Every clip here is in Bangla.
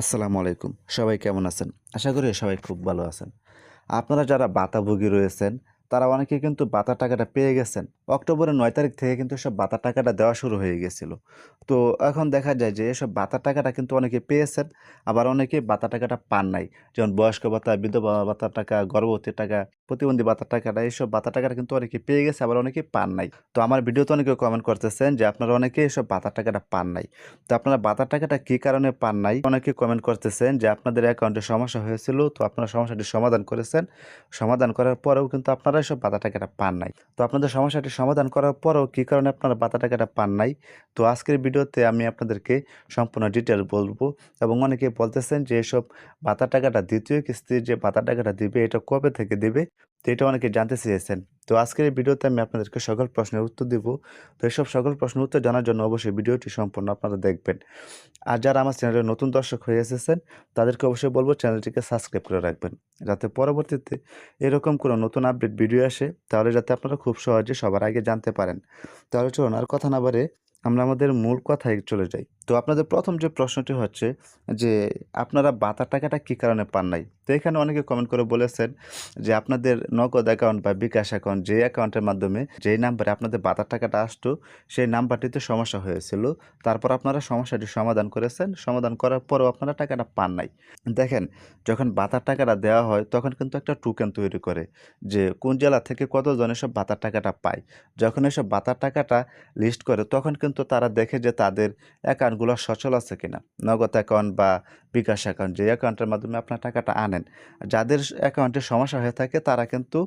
আসসালামু আলাইকুম। সবাই কেমন আছেন? আশা করি সবাই খুব ভালো আছেন। আপনারা যারা বাতাভোগী রয়েছেন, তারা অনেকে কিন্তু বাতার টাকাটা পেয়ে গেছেন। অক্টোবরের নয় তারিখ থেকে কিন্তু সব বাতা টাকাটা দেওয়া শুরু হয়ে গেছিল। তো এখন দেখা যায় যে এসব বাতার টাকাটা কিন্তু অনেকে পেয়েছেন, আবার অনেকে বাতা টাকাটা পান নাই। যেমন বয়স্ক ভাতা, বিধবা ভাতার টাকা, গর্ভবতী টাকা প্রতিবন্ধী ভাতার টাকাটা, এইসব বাতার টাকাটা কিন্তু অনেকে পেয়ে গেছে, আবার অনেকে পান নাই। তো আমার ভিডিওতে অনেকে কমেন্ট করতেছেন যে, আপনারা অনেকে এসব বাতার টাকাটা পান নাই। তো আপনারা বাতার টাকাটা কী কারণে পান নাই? অনেকে কমেন্ট করতেছেন যে, আপনাদের অ্যাকাউন্টে সমস্যা হয়েছিল, তো আপনারা সমস্যাটি সমাধান করেছেন। সমাধান করার পরেও কিন্তু আপনারা এসব বাতার টাকাটা পান নাই। তো আপনাদের সমস্যাটি সমাধান করার পরেও কী কারণে আপনারা বাতার টাকাটা পান নাই? তো আজকের ভিডিওতে আমি আপনাদেরকে সম্পূর্ণ ডিটেল বলব এবং অনেকে বলতেছেন যে এসব বাতার টাকাটা দ্বিতীয় কিস্তির যে বাতার টাকাটা দিবে, এটা কবে থেকে দিবে? তো এটা অনেকে জানতে চেয়েছেন। তো আজকের এই ভিডিওতে আমি আপনাদেরকে সকল প্রশ্নের উত্তর দিব। তো এসব সকল প্রশ্নের উত্তর জানার জন্য অবশ্যই ভিডিওটি সম্পূর্ণ আপনারা দেখবেন। আর যারা আমার চ্যানেলে নতুন দর্শক হয়ে এসেছেন, তাদেরকে অবশ্যই বলব চ্যানেলটিকে সাবস্ক্রাইব করে রাখবেন। যাতে পরবর্তীতে এরকম কোনো নতুন আপডেট, ভিডিও আসে, তাহলে যাতে আপনারা খুব সহজে সবার আগে জানতে পারেন। তাহলে চলুন আর কথা না বারে আমরা আমাদের মূল কথায় চলে যাই। তো আপনাদের প্রথম যে প্রশ্নটি হচ্ছে যে, আপনারা বাতার টাকাটা কী কারণে পান নাই? তো এখানে অনেকে কমেন্ট করে বলেছেন যে, আপনাদের নগদ অ্যাকাউন্ট বা বিকাশ অ্যাকাউন্ট যে অ্যাকাউন্টের মাধ্যমে যেই নাম্বারে আপনাদের বাতার টাকাটা আসতো, সেই নাম্বারটিতে সমস্যা হয়েছিল। তারপর আপনারা সমস্যাটি সমাধান করেছেন। সমাধান করার পরেও আপনারা টাকাটা পান নাই। দেখেন, যখন বাতার টাকাটা দেওয়া হয়, তখন কিন্তু একটা টোকেন তৈরি করে যে, কোন জেলা থেকে কতজন এসব বাতার টাকাটা পায়। যখন এসব বাতার টাকাটা লিস্ট করে, তখন কিন্তু তারা দেখে যে তাদের অ্যাকাউন্টগুলো সচল আছে কিনা। নগদ অ্যাকাউন্ট বা বিকাশ অ্যাকাউন্ট যে অ্যাকাউন্টের মাধ্যমে আপনার টাকাটা আনেন, যাদের অ্যাকাউন্টে সমস্যা হয়ে থাকে তারা কিন্তু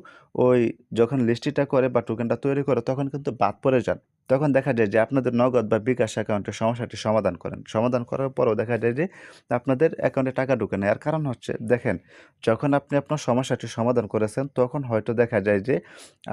ওই যখন লিস্টিটা করে বা টোকেনটা তৈরি করে তখন কিন্তু বাদ পড়ে যান। তখন দেখা যায় যে আপনাদের নগদ বা বিকাশ অ্যাকাউন্টে সমস্যাটি সমাধান করেন। সমাধান করার পরেও দেখা যায় যে আপনাদের অ্যাকাউন্টে টাকা ঢুকে না এর কারণ হচ্ছে, দেখেন, যখন আপনি আপনার সমস্যাটি সমাধান করেছেন তখন হয়তো দেখা যায় যে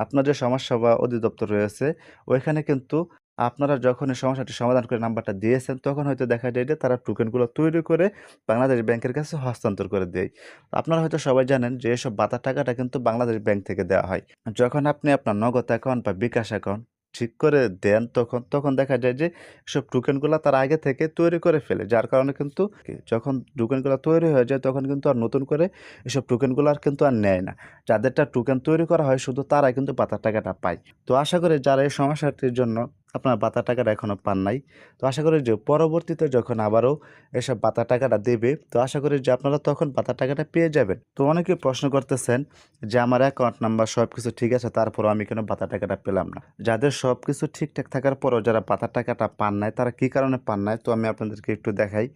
আপনার যে সমস্যা বা অধিদপ্তর রয়েছে, ওইখানে কিন্তু আপনারা যখন এই সমস্যাটি সমাধান করে নাম্বারটা দিয়েছেন, তখন হয়তো দেখা যায় যে তারা টোকেনগুলো তৈরি করে বাংলাদেশ ব্যাংকের কাছে হস্তান্তর করে দেয়। আপনারা হয়তো সবাই জানেন যে এসব বাতার টাকাটা কিন্তু বাংলাদেশ ব্যাংক থেকে দেওয়া হয়। যখন আপনি আপনার নগদ অ্যাকাউন্ট বা বিকাশ অ্যাকাউন্ট ঠিক করে দেন তখন তখন দেখা যায় যে সব টোকেনগুলো তার আগে থেকে তৈরি করে ফেলে। যার কারণে কিন্তু যখন টোকেনগুলো তৈরি হয়ে যায় তখন কিন্তু আর নতুন করে এসব টোকেনগুলো আর কিন্তু আর নেয় না। যাদেরটা টোকেন তৈরি করা হয় শুধু তারাই কিন্তু বাতার টাকাটা পায়। তো আশা করি যারা এই সমস্যাটির জন্য আপনার বাতা টাকাটা এখনও পান নাই। তো আশা করি যে পরবর্তীতে যখন আবারও এসব বাতা টাকাটা দেবে, তো আশা করি যে আপনারা তখন বাতা টাকাটা পেয়ে যাবেন। তো অনেকে প্রশ্ন করতেছেন যে আমার অ্যাকাউন্ট নাম্বার সব কিছু ঠিক আছে, তারপরও আমি কেন বাতা টাকাটা পেলাম না। যাদের সব কিছু ঠিকঠাক থাকার পরও যারা বাতার টাকাটা পান নাই, তারা কী কারণে পান নাই? তো আমি আপনাদেরকে একটু দেখাই।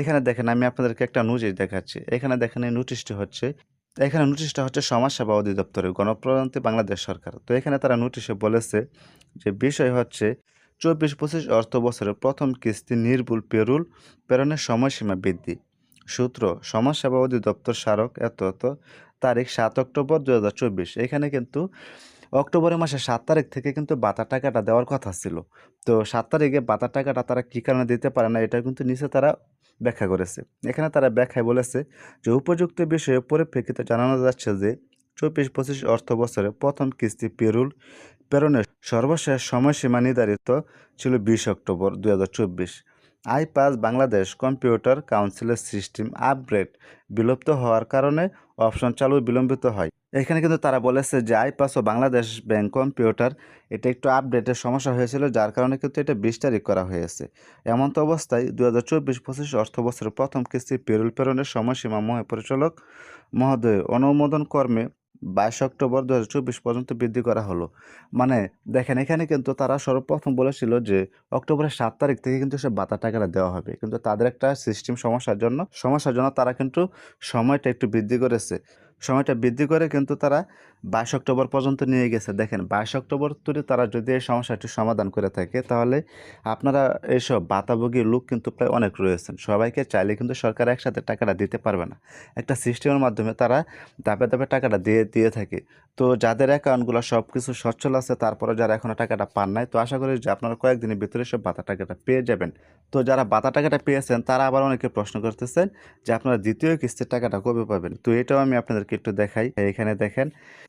এখানে দেখেন, আমি আপনাদেরকে একটা নোটিশ দেখাচ্ছি। এখানে দেখেন, এই নোটিশটি হচ্ছে, এখানে নোটিশটা হচ্ছে সমাজসেবা অধিদপ্তরের গণপ্রজাতন্ত্রী বাংলাদেশ সরকার। তো এখানে তারা নোটিশে বলেছে যে বিষয় হচ্ছে চব্বিশ পঁচিশ অর্থ বছরের প্রথম কিস্তি নির্ভুল পেরুল প্রেরণের সময়সীমা বৃদ্ধি। সূত্র, সমাজসেবা অধিদপ্তর স্মারক এত এত তারিখ সাত অক্টোবর দু হাজার চব্বিশ। এখানে কিন্তু অক্টোবরের মাসে সাত তারিখ থেকে কিন্তু বাতার টাকাটা দেওয়ার কথা ছিল। তো সাত তারিখে বাতার টাকাটা তারা কী কারণে দিতে পারে না, এটা কিন্তু নিচে তারা ব্যাখ্যা করেছে। এখানে তারা ব্যাখ্যায় বলেছে যে, উপযুক্ত বিষয়ে পরিপ্রেক্ষিতে জানানো যাচ্ছে যে চব্বিশ পঁচিশ অর্থ বছরে প্রথম কিস্তি পেরুল প্রেরণের সর্বশেষ সময়সীমা নির্ধারিত ছিল বিশ অক্টোবর দু হাজার চব্বিশ। আই পাস বাংলাদেশ কম্পিউটার কাউন্সিলের সিস্টেম আপগ্রেড বিলুপ্ত হওয়ার কারণে অপশন চালু বিলম্বিত হয়। এখানে কিন্তু তারা বলেছে যে আই পাস ও বাংলাদেশ ব্যাংক কম্পিউটার এটা একটু আপডেটের সমস্যা হয়েছিল, যার কারণে কিন্তু এটা বিশ তারিখ করা হয়েছে। এমন তো অবস্থায় দু হাজার চব্বিশ পঁচিশ অর্থ বছরের প্রথম কিস্তি পেরুল প্রেরণের সময়সীমা মহাপরিচালক মহোদয় অনুমোদন কর্মে বাইশ অক্টোবর দু চব্বিশ পর্যন্ত বৃদ্ধি করা হলো। মানে দেখেন, এখানে কিন্তু তারা সর্বপ্রথম বলেছিল যে অক্টোবরের সাত তারিখ থেকে কিন্তু সে বাতা টাকাটা দেওয়া হবে। কিন্তু তাদের একটা সিস্টেম সমস্যার জন্য সমস্যার জন্য তারা কিন্তু সময়টা একটু বৃদ্ধি করেছে। সময়টা বৃদ্ধি করে কিন্তু তারা বাইশ অক্টোবর পর্যন্ত নিয়ে গেছে। দেখেন, বাইশ অক্টোবর তুলে তারা যদি এই সমস্যাটি সমাধান করে থাকে, তাহলে আপনারা এইসব বাতাভোগী লোক কিন্তু প্রায় অনেক রয়েছেন। সবাইকে চাইলে কিন্তু সরকার একসাথে টাকাটা দিতে পারবে না। একটা সিস্টেমের মাধ্যমে তারা ধাপে ধাপে টাকাটা দিয়ে দিয়ে থাকে। তো যাদের অ্যাকাউন্টগুলো সব কিছু সচ্ছল আছে তারপরে যারা এখনও টাকাটা পান নাই, তো আশা করি যে আপনারা কয়েকদিনের ভিতরে সব বাতা টাকাটা পেয়ে যাবেন। তো যারা বাতা টাকাটা পেয়েছেন, তারা আবার অনেকে প্রশ্ন করতেছেন যে আপনারা দ্বিতীয় কিস্তির টাকাটা কবে পাবেন? তো এটাও আমি আপনাদেরকে আপনাদেরকে একটু দেখাই। এখানে দেখেন,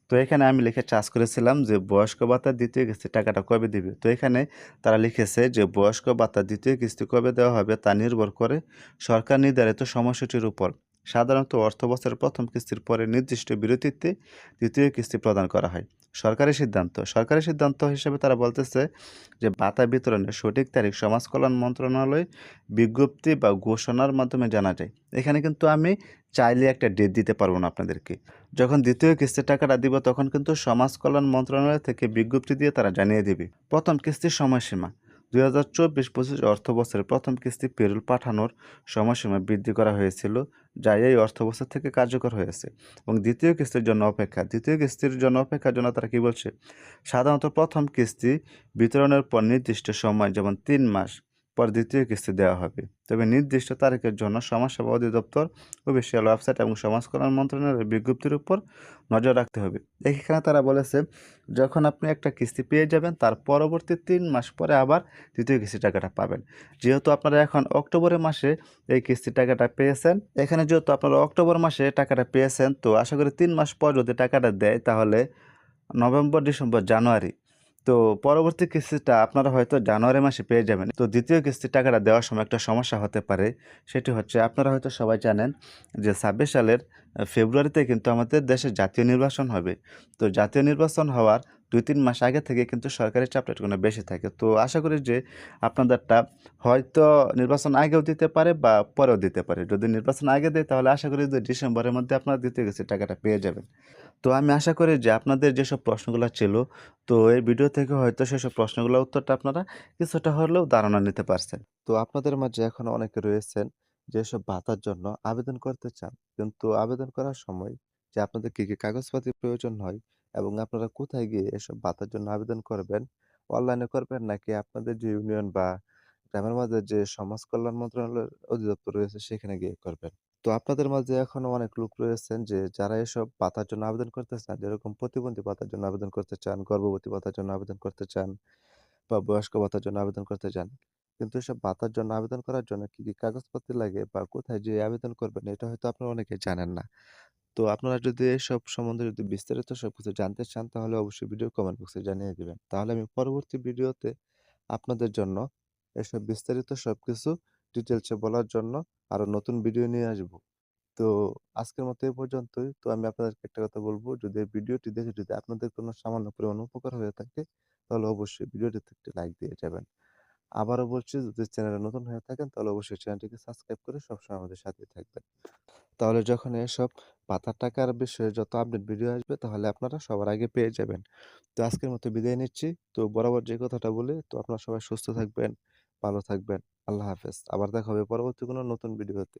তো এখানে আমি লিখে চার্জ করেছিলাম যে বয়স্ক ভাতা দ্বিতীয় কিস্তি টাকাটা কবে দিবে? তো এখানে তারা লিখেছে যে বয়স্ক ভাতা দ্বিতীয় কিস্তি কবে দেওয়া হবে তা নির্ভর করে সরকার নির্ধারিত সময়সূচির উপর। সাধারণত অর্থ বছরের প্রথম কিস্তির পরে নির্দিষ্ট বিরতিতে দ্বিতীয় কিস্তি প্রদান করা হয়। সরকারি সিদ্ধান্ত। সরকারি সিদ্ধান্ত হিসেবে তারা বলতেছে যে ভাতা বিতরণের সঠিক তারিখ সমাজ কল্যাণ মন্ত্রণালয় বিজ্ঞপ্তি বা ঘোষণার মাধ্যমে জানা যায়। এখানে কিন্তু আমি চাইলে একটা ডেট দিতে পারব না আপনাদেরকে। যখন দ্বিতীয় কিস্তির টাকাটা দিব, তখন কিন্তু সমাজ কল্যাণ মন্ত্রণালয় থেকে বিজ্ঞপ্তি দিয়ে তারা জানিয়ে দেবে। প্রথম কিস্তির সময়সীমা। দুই হাজার চব্বিশ পঁচিশ অর্থ বছরের প্রথম কিস্তি পেরুল পাঠানোর সময়সীমা বৃদ্ধি করা হয়েছিল, যা এই অর্থ বছর থেকে কার্যকর হয়েছে। এবং দ্বিতীয় কিস্তির জন্য অপেক্ষা। দ্বিতীয় কিস্তির জন্য অপেক্ষার জন্য তারা কী বলছে? সাধারণত প্রথম কিস্তি বিতরণের পর নির্দিষ্ট সময়, যেমন তিন মাস পর দ্বিতীয় কিস্তি দেওয়া হবে। তবে নির্দিষ্ট তারিখের জন্য সমাজসেবা অধিদপ্তর অফিসিয়াল ওয়েবসাইট এবং সমাজ কল্যাণ মন্ত্রণালয়ের বিজ্ঞপ্তির উপর নজর রাখতে হবে। এখানে তারা বলেছে, যখন আপনি একটা কিস্তি পেয়ে যাবেন, তার পরবর্তী তিন মাস পরে আবার দ্বিতীয় কিস্তি টাকাটা পাবেন। যেহেতু আপনারা এখন অক্টোবরের মাসে এই কিস্তি টাকাটা পেয়েছেন, এখানে যেহেতু আপনারা অক্টোবর মাসে টাকাটা পেয়েছেন, তো আশা করি তিন মাস পর যদি টাকাটা দেয়, তাহলে নভেম্বর, ডিসেম্বর, জানুয়ারি তো পরবর্তী কিস্তিটা আপনারা হয়তো জানুয়ারি মাসে পেয়ে যাবেন। তো দ্বিতীয় কিস্তির টাকাটা দেওয়ার সময় একটা সমস্যা হতে পারে। সেটি হচ্ছে আপনারা হয়তো সবাই জানেন যে ছাব্বিশ সালের ফেব্রুয়ারিতে কিন্তু আমাদের দেশে জাতীয় নির্বাচন হবে। তো জাতীয় নির্বাচন হওয়ার দুই তিন মাস আগে থেকে কিন্তু সরকারি চাপটা একটু বেশি থাকে। তো আশা করি যে আপনাদেরটা হয়তো নির্বাচন আগেও দিতে পারে বা পরেও দিতে পারে। যদি নির্বাচন আগে দেয় তাহলে আশা করি যে ডিসেম্বরের মধ্যে আপনারা দিতে গেছে টাকাটা পেয়ে যাবেন। তো আমি আশা করি যে আপনাদের যেসব প্রশ্নগুলো ছিল, তো এই ভিডিও থেকে হয়তো সেসব প্রশ্নগুলোর উত্তরটা আপনারা কিছুটা হলেও ধারণা নিতে পারছেন। তো আপনাদের মাঝে এখনও অনেকে রয়েছেন যেসব ভাতার জন্য আবেদন করতে চান। কিন্তু আবেদন করার সময় যে আপনাদের কী কী কাগজপাতির প্রয়োজন হয় এবং আপনারা কোথায় গিয়ে এসব ভাতার জন্য আবেদন করবেন? অনলাইনে করবেন নাকি আপনাদের যে ইউনিয়ন বা গ্রামের মাঝে যে সমাজ কল্যাণ মন্ত্রণালয়ের অধিদপ্তর রয়েছে সেখানে গিয়ে করবেন? তো আপনাদের মাঝে এখনও অনেক লোক রয়েছেন যে যারা এসব ভাতার জন্য আবেদন করতে চান, যেরকম প্রতিবন্ধী ভাতার জন্য আবেদন করতে চান, গর্ভবতী ভাতার জন্য আবেদন করতে চান বা বয়স্ক ভাতার জন্য আবেদন করতে চান, কিন্তু এসব ভাতার জন্য আবেদন করার জন্য কি কি কাগজপত্র লাগে বা কোথায় যেয়ে আবেদন করবেন, এটা হয়তো আপনারা অনেকে জানেন না। তো আপনারা যদি এসব সম্বন্ধে যদি বিস্তারিত সব কিছু জানতে চান, তাহলে অবশ্যই ভিডিও কমেন্ট বক্সে জানিয়ে দেবেন। তাহলে আমি পরবর্তী ভিডিওতে আপনাদের জন্য এসব বিস্তারিত সব কিছু ডিটেলসে বলার জন্য আরও নতুন ভিডিও নিয়ে আসব। তো আজকের মতো এ পর্যন্তই। তো আমি আপনাদেরকে একটা কথা বলব, যদি ভিডিওটি দেখে যদি আপনাদের কোনো সামান্য পরিমাণ উপকার হয়ে থাকে, তাহলে অবশ্যই ভিডিওটিতে একটি লাইক দিয়ে যাবেন। আবারও বলছি, যদি চ্যানেলে নতুন হয়ে থাকেন, তাহলে অবশ্যই চ্যানেলটিকে সাবস্ক্রাইব করে সবসময় আমাদের সাথে থাকবেন। তাহলে যখন এসব ভাতার টাকার বিষয়ে যত আপডেট ভিডিও আসবে, তাহলে আপনারা সবার আগে পেয়ে যাবেন। তো আজকের মতো বিদায় নিচ্ছি। তো বরাবর যে কথাটা বলে, তো আপনারা সবাই সুস্থ থাকবেন, ভালো থাকবেন। আল্লাহ হাফেজ। আবার দেখা হবে পরবর্তী কোনো নতুন ভিডিওতে